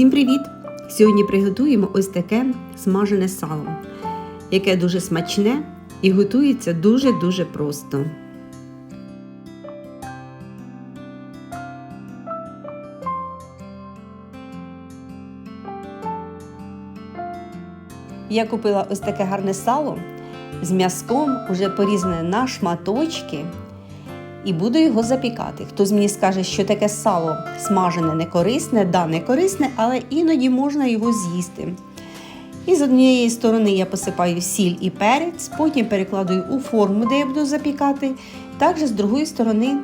Всім привіт! Сьогодні приготуємо ось таке смажене сало, яке дуже смачне і готується дуже-дуже просто. Я купила ось таке гарне сало з м'язком, уже порізане на шматочки. І буду його запікати. Хтось мені скаже, що таке сало смажене не корисне, да, не корисне, але іноді можна його з'їсти. І з однієї сторони я посипаю сіль і перець, потім перекладаю у форму, де я буду запікати. Також з другої сторони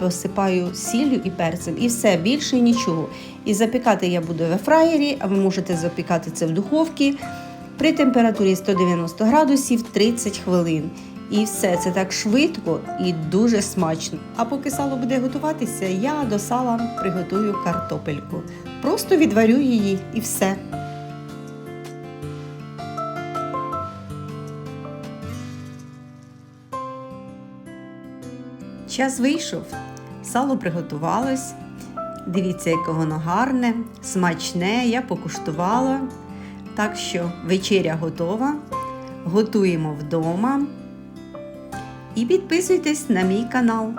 посипаю сіллю і перцем. І все, більше нічого. І запікати я буду в фраєрі, а ви можете запікати це в духовці при температурі 190 градусів 30 хвилин. І все це так швидко і дуже смачно. А поки сало буде готуватися, я до сала приготую картопельку. Просто відварю її і все. Час вийшов, сало приготувалось. Дивіться, яке воно гарне, смачне, я покуштувала. Так що вечеря готова. Готуємо вдома. І підписуйтесь на мій канал.